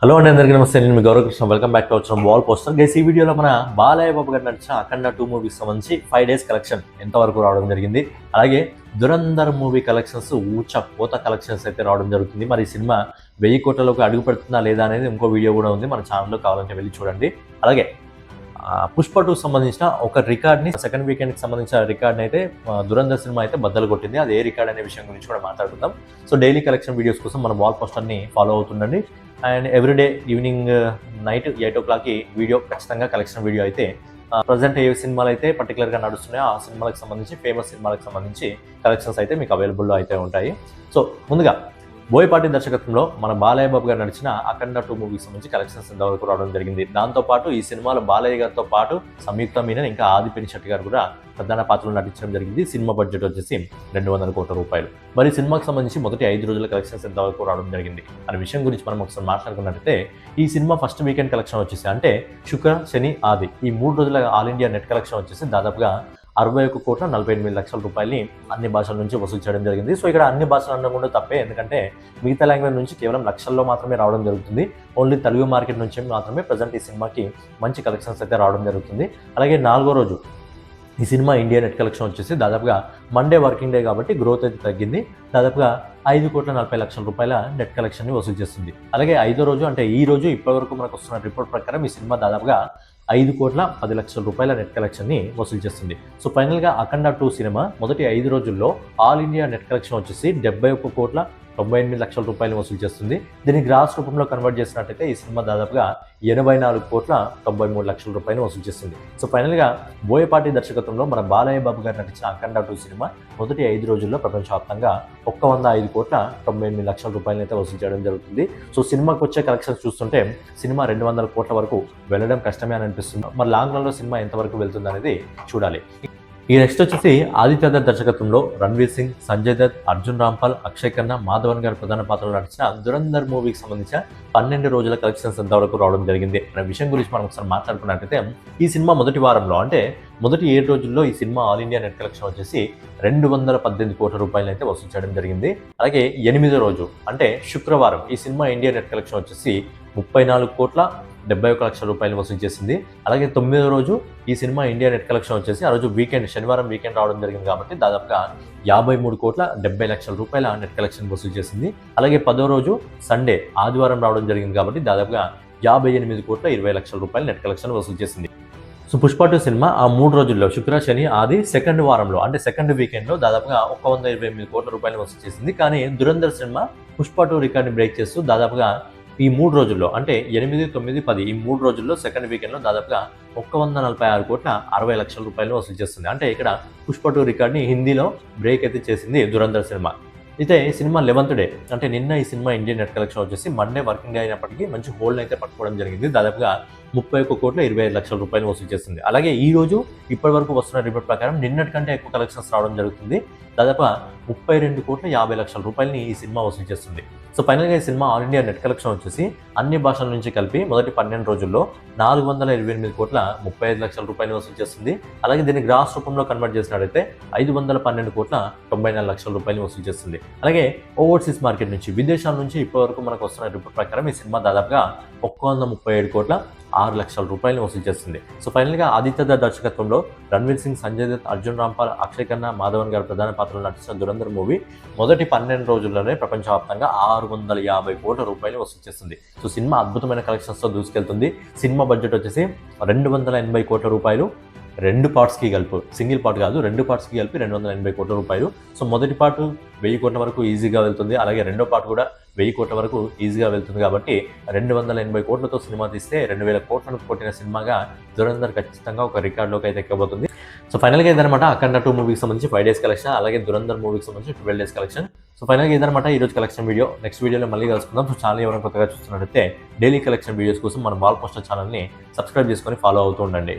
Hello అండి అందరికీ నమస్తే. నేను మీ గౌరవకృష్ణ. వెల్కమ్ బ్యాక్ టు వచ్చిన వాల్ పోస్టర్ గైస్ ఈ వీడియోలో మన బాలయ్య బాబు గారు నడిచిన అఖండ టూ మూవీస్ సంబంధించి ఫైవ్ డేస్ కలెక్షన్ ఎంతవరకు రావడం జరిగింది. అలాగే దురంధర్ మూవీ కలెక్షన్స్ ఊచ పోత కలెక్షన్స్ అయితే రావడం జరుగుతుంది. మరి ఈ సినిమా వెయ్యి కోట్లలోకి అడుగు పెడుతుందా లేదా అనేది ఇంకో వీడియో కూడా ఉంది. మన ఛానల్లో కావాలంటే వెళ్ళి చూడండి. అలాగే పుష్ప టూ సంబంధించిన ఒక రికార్డ్ని సెకండ్ వీకెండ్కి సంబంధించిన రికార్డ్ని అయితే దురంధర్ సినిమా అయితే బద్దలు కొట్టింది. అది ఏ రికార్డ్ అనే విషయం గురించి కూడా మాట్లాడుకుందాం. సో డైలీ కలెక్షన్ వీడియోస్ కోసం మన వాల్ పోస్టర్ని follow అవుతుండండి. And everyday evening night eight ఓ క్లాక్కి వీడియో ఖచ్చితంగా కలెక్షన్ వీడియో అయితే ప్రజెంట్ ఏ సినిమాలు అయితే పర్టికులర్గా నడుస్తున్నాయో. ఆ సినిమాలకు సంబంధించి ఫేమస్ సినిమాలకు సంబంధించి కలెక్షన్స్ అయితే మీకు అవైలబుల్లో అయితే ఉంటాయి. సో ముందుగా బోయపాటి దర్శకత్వంలో మన బాలయ్య బాబు గారు నడిచిన అఖండ టూ మూవీస్ సంబంధించి కలెక్షన్స్ ఇంతవరకు రావడం జరిగింది. దాంతోపాటు ఈ సినిమాలో బాలయ్య గారితో పాటు సంయుక్త మీనన్ ఇంకా ఆదిపిని శెట్టి గారు కూడా ప్రధాన పాత్రలు నటించడం జరిగింది. సినిమా బడ్జెట్ వచ్చేసి రెండు వందల కోట్ల రూపాయలు. మరి సినిమాకి సంబంధించి మొదటి ఐదు రోజుల కలెక్షన్స్ ఎంతవరకు రావడం జరిగింది. అనే విషయం గురించి మనం ఒకసారి మాట్లాడుకున్నట్టయితే ఈ సినిమా ఫస్ట్ వీకెండ్ కలెక్షన్ వచ్చేసి అంటే శుక్ర శని ఆది ఈ మూడు రోజుల ఆల్ ఇండియా నెట్ కలెక్షన్ వచ్చేసి దాదాపుగా అరవై ఒక్క కోట్ల నలభై ఎనిమిది లక్షల రూపాయలని అన్ని భాషల నుంచి వసూలు చేయడం జరిగింది. సో ఇక్కడ అన్ని భాషలు అనడం కూడా తప్పే. ఎందుకంటే మిగతా లాంగ్వేజ్ నుంచి కేవలం లక్షల్లో మాత్రమే రావడం జరుగుతుంది. ఓన్లీ తెలుగు మార్కెట్ నుంచి మాత్రమే ప్రజెంట్ ఈ సినిమాకి మంచి కలెక్షన్స్ అయితే రావడం జరుగుతుంది. అలాగే నాలుగో రోజు ఈ సినిమా ఇండియా నెట్ కలెక్షన్ వచ్చేసి దాదాపుగా మండే వర్కింగ్ డే కాబట్టి గ్రోత్ అయితే తగ్గింది. దాదాపుగా ఐదు కోట్ల నలభై లక్షల రూపాయల నెట్ కలెక్షన్ని వసూలు చేస్తుంది. అలాగే ఐదో రోజు అంటే ఈ రోజు ఇప్పటివరకు మనకు వస్తున్న రిపోర్ట్ ప్రకారం ఈ సినిమా దాదాపుగా ఐదు కోట్ల పది లక్షల రూపాయల నెట్ కలెక్షన్ని వసూలు చేస్తుంది. సో ఫైనల్గా అఖండ టూ సినిమా మొదటి ఐదు రోజుల్లో ఆల్ ఇండియా నెట్ కలెక్షన్ వచ్చేసి డెబ్బై ఒక్క కోట్ల తొంభై ఎనిమిది లక్షల రూపాయలు వసూలు చేస్తుంది. దీన్ని గ్రాస్ రూపంలో కన్వర్ట్ చేసినట్టయితే ఈ సినిమా దాదాపుగా ఎనభై నాలుగు కోట్ల తొంభై మూడు లక్షల రూపాయలు వసూలు చేస్తుంది. సో ఫైనల్గా బోయపాటి దర్శకత్వంలో మన బాలయ్య బాబు గారు నటించిన అఖండ టూ సినిమా మొదటి ఐదు రోజుల్లో ప్రపంచవ్యాప్తంగా ఒక్క వంద ఐదు కోట్ల తొంభై ఎనిమిది లక్షల రూపాయలు అయితే వసూలు చేయడం జరుగుతుంది. సో సినిమాకి వచ్చే కలెక్షన్స్ చూస్తుంటే సినిమా రెండు వందల కోట్ల వరకు వెళ్ళడం కష్టమే అని అనిపిస్తుంది. మరి లాంగ్ రన్లో సినిమా ఎంతవరకు వెళ్తుంది అనేది చూడాలి. ఈ నెక్స్ట్ వచ్చేసి ఆదిత్య దత్ దర్శకత్వంలో రణ్వీర్ సింగ్ సంజయ్ దత్ అర్జున్ రాంపాల్ అక్షయ్ ఖన్నా మాధవన్ గారి ప్రధాన పాత్రలో నటించిన దురంధర్ మూవీకి సంబంధించిన పన్నెండు రోజుల కలెక్షన్స్ ఎంతవరకు రావడం జరిగింది. అనే విషయం గురించి మనం ఒకసారి మాట్లాడుకున్నట్టయితే ఈ సినిమా మొదటి వారంలో అంటే మొదటి ఏడు రోజుల్లో ఈ సినిమా ఆల్ ఇండియా నెట్ కలెక్షన్ వచ్చేసి రెండు వందల పద్దెనిమిది కోట్ల రూపాయలు అయితే వసూలు చేయడం జరిగింది. అలాగే ఎనిమిదో రోజు అంటే శుక్రవారం ఈ సినిమా ఇండియా నెట్ కలెక్షన్ వచ్చేసి ముప్పై నాలుగు కోట్ల డెబ్బై ఒక లక్షల రూపాయలు వసూలు చేసింది. అలాగే తొమ్మిదో రోజు ఈ సినిమా ఇండియా నెట్ కలెక్షన్ వచ్చేసి ఆ రోజు వీకెండ్ శనివారం వీకెండ్ రావడం జరిగింది కాబట్టి దాదాపుగా యాభై మూడు కోట్ల డెబ్బై లక్షల రూపాయల నెట్ కలెక్షన్ వసూలు చేసింది. అలాగే పదో రోజు సండే ఆదివారం రావడం జరిగింది కాబట్టి దాదాపుగా యాభై ఎనిమిది కోట్ల ఇరవై లక్షల రూపాయలు నెట్ కలెక్షన్ వసూలు చేసింది. సో పుష్ప టూ సినిమా ఆ మూడు రోజుల్లో శుక్ర శని ఆది సెకండ్ వారంలో అంటే సెకండ్ వీకెండ్లో దాదాపుగా ఒక వంద ఇరవై ఎనిమిది కోట్ల రూపాయలు వసూలు చేసింది. కానీ దురంధర్ సినిమా పుష్ప టూ రికార్డ్ని బ్రేక్ చేస్తూ దాదాపుగా ఈ మూడు రోజుల్లో అంటే ఎనిమిది తొమ్మిది పది ఈ మూడు రోజుల్లో సెకండ్ వీకెండ్లో దాదాపుగా ఒక్క వంద నలభై ఆరు కోట్ల అరవై లక్షల రూపాయలు వసూలు చేస్తుంది. అంటే ఇక్కడ పుష్ప టూ రికార్డ్ని హిందీలో బ్రేక్ అయితే చేసింది దురంధర్ సినిమా. అయితే ఈ సినిమా లెవెంత్ డే అంటే నిన్న ఈ సినిమా ఇండియన్ నెట్ కలెక్షన్ వచ్చేసి మండే వర్కింగ్ డే అయినప్పటికీ మంచి హోల్డ్ అయితే పట్టుకోవడం జరిగింది. దాదాపుగా ముప్పై ఒక్క కోట్ల ఇరవై ఐదు లక్షల రూపాయలు వసూలు చేస్తుంది. అలాగే ఈ రోజు ఇప్పటి వరకు వస్తున్న రిపోర్ట్ ప్రకారం నిన్నటి కంటే ఎక్కువ కలెక్షన్స్ రావడం జరుగుతుంది. దాదాపు ముప్పై రెండు కోట్ల యాభై లక్షల రూపాయలని ఈ సినిమా వసూలు చేస్తుంది. సో ఫైనల్గా ఈ సినిమా ఆల్ ఇండియా నెట్ కలెక్షన్ వచ్చేసి అన్ని భాషల నుంచి కలిపి మొదటి పన్నెండు రోజుల్లో నాలుగు వందల ఇరవై ఎనిమిది కోట్ల ముప్పై ఐదు లక్షల రూపాయలు వసూలు చేస్తుంది. అలాగే దీన్ని గ్రాస్ రూపంలో కన్వర్ట్ చేసినట్లయితే ఐదు వందల పన్నెండు కోట్ల తొంభై నాలుగు లక్షల రూపాయలు వసూలు చేస్తుంది. అలాగే ఓవర్సీస్ మార్కెట్ నుంచి విదేశాల నుంచి ఇప్పటివరకు మనకు వస్తున్న రిపోర్ట్ ప్రకారం ఈ సినిమా దాదాపుగా ఒక్క వంద ముప్పై ఏడు కోట్ల ఆరు లక్షల రూపాయలు వసూలు చేస్తుంది. సో ఫైనల్గా ఆదిత్య దత్ దర్శకత్వంలో రణ్వీర్ సింగ్ సంజయ్ దత్ అర్జున్ రాంపాల్ అక్షయ్ ఖన్నా మాధవన్ గారు ప్రధాన పాత్రలు నటించిన దురంధర్ మూవీ మొదటి పన్నెండు రోజుల్లోనే ప్రపంచవ్యాప్తంగా ఆరు వందల యాభై కోట్ల రూపాయలు వసూలు చేస్తుంది. సో సినిమా అద్భుతమైన కలెక్షన్స్తో దూసుకెళ్తుంది. సినిమా బడ్జెట్ వచ్చేసి రెండు వందల ఎనభై కోట్ల రూపాయలు. రెండు పార్ట్స్కి కలిపి సింగిల్ పార్ట్ కాదు రెండు పార్ట్స్కి కలిపి రెండు వందల ఎనభై కోట్ల రూపాయలు. సో మొదటి పార్ట్ వెయ్యి కోట్ల వరకు ఈజీగా వెళ్తుంది. అలాగే రెండో పార్ట్ కూడా వెయ్యి కోట్ల వరకు ఈజీగా వెళ్తుంది కాబట్టి రెండు వందల ఎనభై కోట్లతో సినిమా తీస్తే రెండు వేల కోట్లను కొట్టిన సినిమాగా దురంధర్ ఖచ్చితంగా ఒక రికార్డులోకి అయితే ఎక్కబోతుంది. సో ఫైనల్గా ఇదనమాట అఖండ టూ మూవీకి సంబంధించి ఫైవ్ డేస్ కలెక్షన్ అలాగే దురంధర్ మూవీకి సంబంధించి ట్వెల్వ్ డేస్ కలెక్షన్ సో ఫైనల్గా ఇదనమాట ఈ రోజు కలెక్షన్ వీడియో నెక్స్ట్ వీడియోలో మళ్ళీ కలుసుకుందాం. సో ఛానల్ ఎవరైనా కొత్తగా చూస్తున్నట్టయితే డైలీ కలెక్షన్ వీడియోస్ కోసం మన బాల్ పోస్టర్ ఛానల్ని సబ్స్క్రైబ్ చేసుకొని ఫాలో అవుతూ ఉండండి.